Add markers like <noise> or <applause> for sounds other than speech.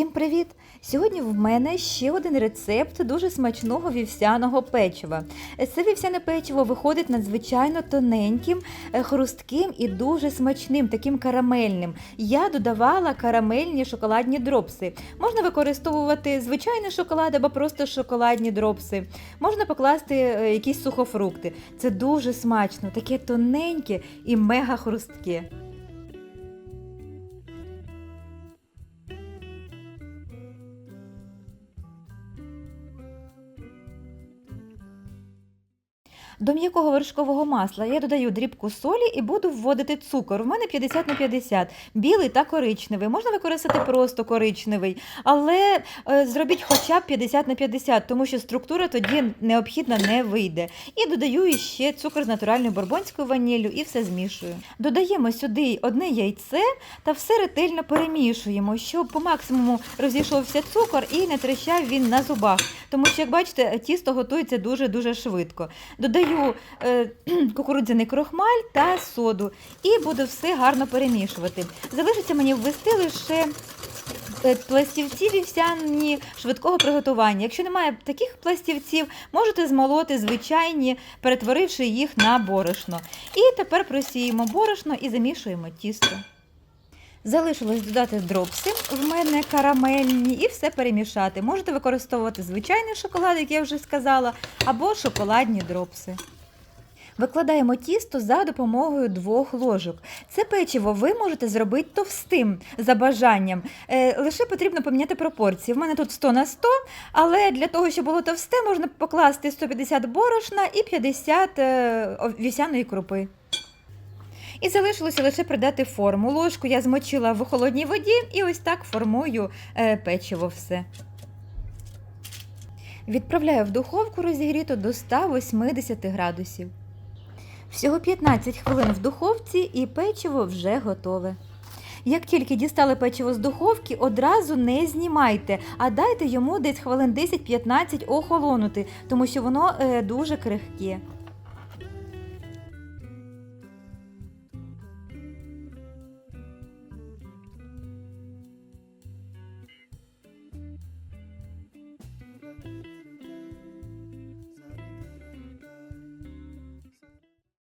Всім привіт! Сьогодні в мене ще один рецепт дуже смачного вівсяного печива. Це вівсяне печиво виходить надзвичайно тоненьким, е, хрустким і дуже смачним, таким карамельним. Я додавала карамельні шоколадні дропси. Можна використовувати звичайний шоколад або просто шоколадні дропси. Можна покласти е, якісь сухофрукти. Це дуже смачно, таке тоненьке і мега хрустке. До м'якого вершкового масла я додаю дрібку солі і буду вводити цукор. У мене 50 на 50, білий та коричневий. Можна використати просто коричневий, але е, зробіть хоча б 50 на 50, тому що структура тоді необхідна не вийде. І додаю іще цукор з натуральною бурбонською ваніллю і все змішую. Додаємо сюди одне яйце та все ретельно перемішуємо, щоб по максимуму розійшовся цукор і не трещав він на зубах. Тому що, як бачите, тісто готується дуже-дуже швидко. Додаю е, <clears throat> кукурудзяний крохмаль та соду і буду все гарно перемішувати. Залишиться мені ввести лише е, пластівці вівсяні швидкого приготування. Якщо немає таких пластівців, можете змолоти звичайні, перетворивши їх на борошно. І тепер просіємо борошно і замішуємо тісто. Залишилось додати дропси, в мене карамельні, і все перемішати. Можете використовувати звичайний шоколад, як я вже сказала, або шоколадні дропси. Викладаємо тісто за допомогою двох ложок. Це печиво ви можете зробити товстим за бажанням. Е, лише потрібно поміняти пропорції. В мене тут 100 на 100, але для того, щоб було товсте, можна покласти 150 борошна і 50 е, вівсяної крупи. І залишилося лише придати форму. Ложку я змочила в холодній воді і ось так формую е, печиво все. Відправляю в духовку розігріту до 180 градусів. Всього 15 хвилин в духовці і печиво вже готове. Як тільки дістали печиво з духовки, одразу не знімайте, а дайте йому десь хвилин 10-15 охолонути, тому що воно е, дуже крихке. you